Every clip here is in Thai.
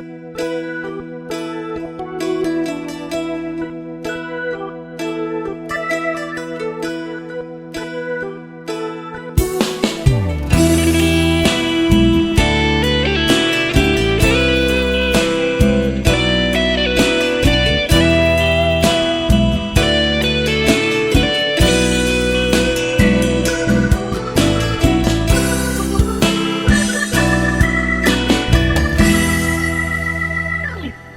you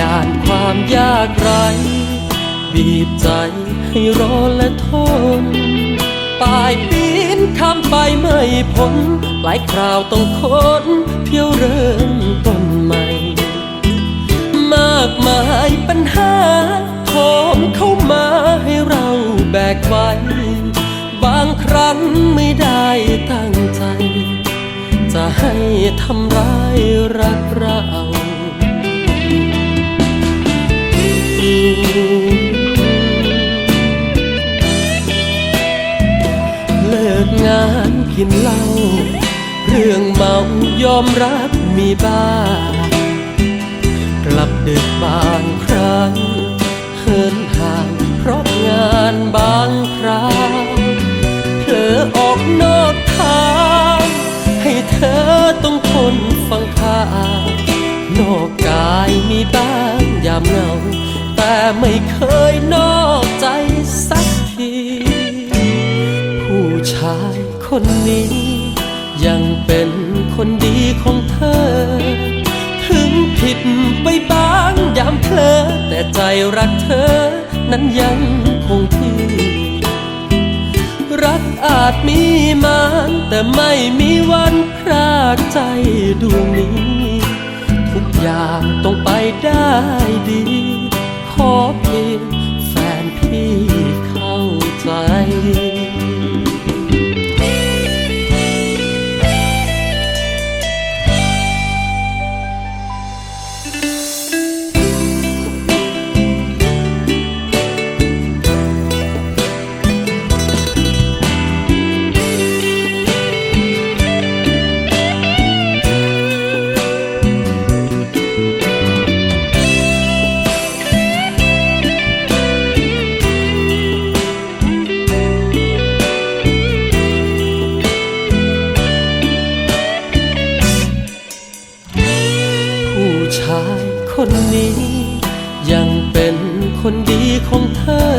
ด้านความยากไร บีบใจให้รอและทนป่ายปีนข้ามไปไม่พ้นหลายคราวต้องค้นเพียวเริ่มต้นใหม่ มากมายปัญหาโถมเข้ามาให้เราแบกไว้ บางครั้งไม่ได้ตั้งใจ จะให้ทำร้ายรักเรา กินเหล้าเรื่องเมายอมรับมีบ้าง กลับดึกบางครั้งเหินห่างเพราะงานบางคราวเธอออกนอกทาง ให้เธอต้องทนฟังข่าวนอกกายมีบ้างยามเหงา แต่ไม่เคยนอกใจสัก คนนี้ ยังเป็นคนดีของเธอ ถึงผิดไปบ้างยามเธอ แต่ใจรักเธอ นั้นยังคงที่ รักอาจมีมานแต่ไม่มีวันพรากใจดวงนี้ ทุกอย่างต้องไปได้ดี ขอเพียง คนนี้ ยังเป็นคนดีของเธอ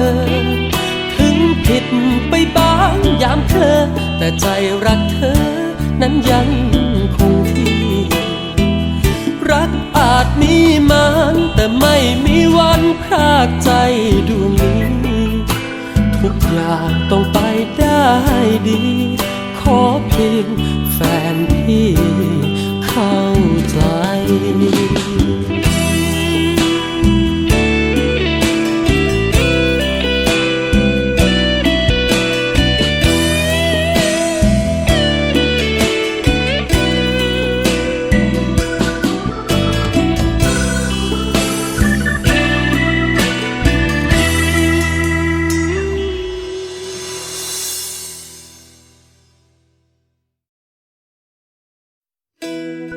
ถึงผิดไปบ้างยามเธอ แต่ใจรักเธอ นั้นยังคงที่ รักอาจมีมานแต่ไม่มีวันพรากใจดวงนี้ทุกอย่างต้องไปได้ดี ขอเพียงแฟนพี่